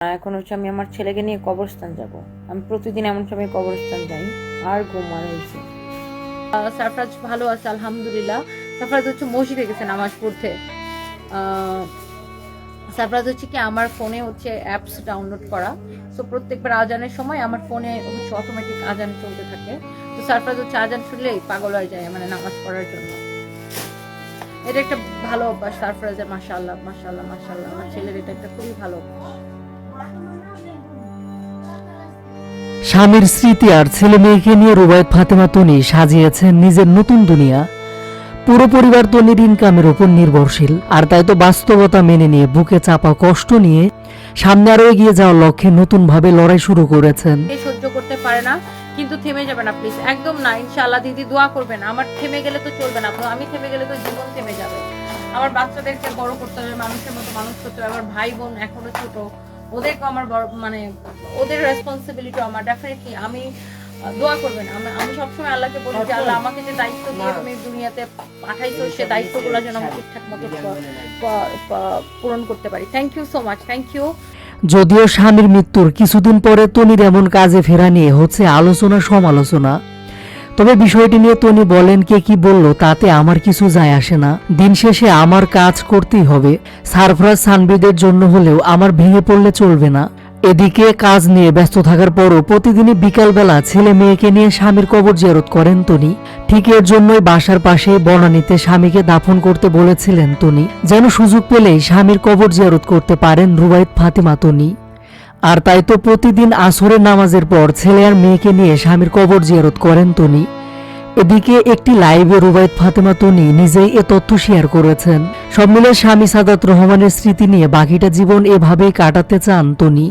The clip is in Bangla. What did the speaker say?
এখন হচ্ছে আমি আমার ছেলেকে নিয়ে কবরস্থান যাব। আমি প্রতিদিন এমন সময় কবরস্থান যাই, আর ঘুমার হয়েছে সারফরাজ ভালো আছে, আলহামদুলিল্লাহ। সারফরাজ হচ্ছে মসজিদে গেছে নামাজ পড়তে। সারফরাজ হচ্ছে কি, আমার ফোনে হচ্ছে অ্যাপস ডাউনলোড করা। সো প্রত্যেকবার আজানের সময় আমার ফোনে হচ্ছে অটোমেটিক আজান চলতে থাকে। তো সারফরাজ হচ্ছে আজান শুনলেই পাগল হয়ে যায় মানে নামাজ পড়ার জন্য। এটা একটা ভালো অভ্যাস সারফরাজের, মাশাআল্লাহ মাশাআল্লাহ মাশাআল্লাহ। আমার ছেলের এটা একটা খুবই ভালো অভ্যাস। স্বামীর স্মৃতি আর ছেলে মেয়েকে নিয়ে রুবায়ত ফাতেমা তনি সাজিয়েছেন নিজের নতুন দুনিয়া। পুরো পরিবার তনির ইনকামের উপর নির্ভরশীল, আর তাই তো বাস্তবতা মেনে নিয়ে বুকে চাপা কষ্ট নিয়ে সামনে আরও এগিয়ে যাওয়ার লক্ষ্যে নতুন ভাবে লড়াই শুরু করেছেন। সহ্য করতে পারে না, কিন্তু থেমে যাবে না প্লিজ একদম না, ইনশাআল্লাহ, দিদি দোয়া করবেন। আমার থেমে গেলে তো চলবে না আমি থেমে গেলে তো জীবন থেমে যাবে। আমার বাচ্চাদেরকে বড় করতে হবে, মানুষের মতো মানুষ করতে হবে। আমার ভাই বোন এখনও ছোট ওদেরকে আমার মানে ওদের রেসপন্সিবিলিটি আমার। ডেফিনেটলি আমি দোয়া করবেন। আমি আমি সবসময় আল্লাহকে বলি যে আল্লাহ আমাকে যে দায়িত্ব দিয়ে তুমি দুনিয়াতে পাঠাইছো সে দায়িত্বগুলো যেন আমি ঠিকঠাক মতো পূরণ করতে পারি। Thank you so much thank you যদিও স্বামীর মৃত্যুর কিছুদিন পরে তনির এমন কাজে ফেরা নিয়ে হচ্ছে আলোচনা সমালোচনা তবে বিষয়টি নিয়ে তনি বলেন, কে কি বলল তাতে আমার কিছু যায় আসে না। দিন শেষে আমার কাজ করতেই হবে। সারফরাজ সানবিদের জন্য হলেও আমার ভেঙে পড়লে চলবে না। এদিকে কাজ নিয়ে ব্যস্ত থাকার পরও প্রতিদিনই বিকালবেলা ছেলে মেয়েকে নিয়ে স্বামীর কবর জিয়ারত করেন তনি ঠিক এর জন্যই বাসার পাশে বনানীতে স্বামীকে দাফন করতে বলেছিলেন তনি যেন সুযোগ পেলেই স্বামীর কবর জিয়ারত করতে পারেন রুবাইত ফাতিমা তনি আর তাই তো প্রতিদিন আসরের নামাজের পর ছেলে আর মেয়েকে নিয়ে স্বামীর কবর জিয়ারত করেন তনি এদিকে একটি লাইভে রুবায়ত ফাতেমা তনি নিজেই এ তথ্য শেয়ার করেছেন। সব মিলে স্বামী সাদাত রহমানের স্মৃতি নিয়ে বাকিটা জীবন এভাবেই কাটাতে চান তনি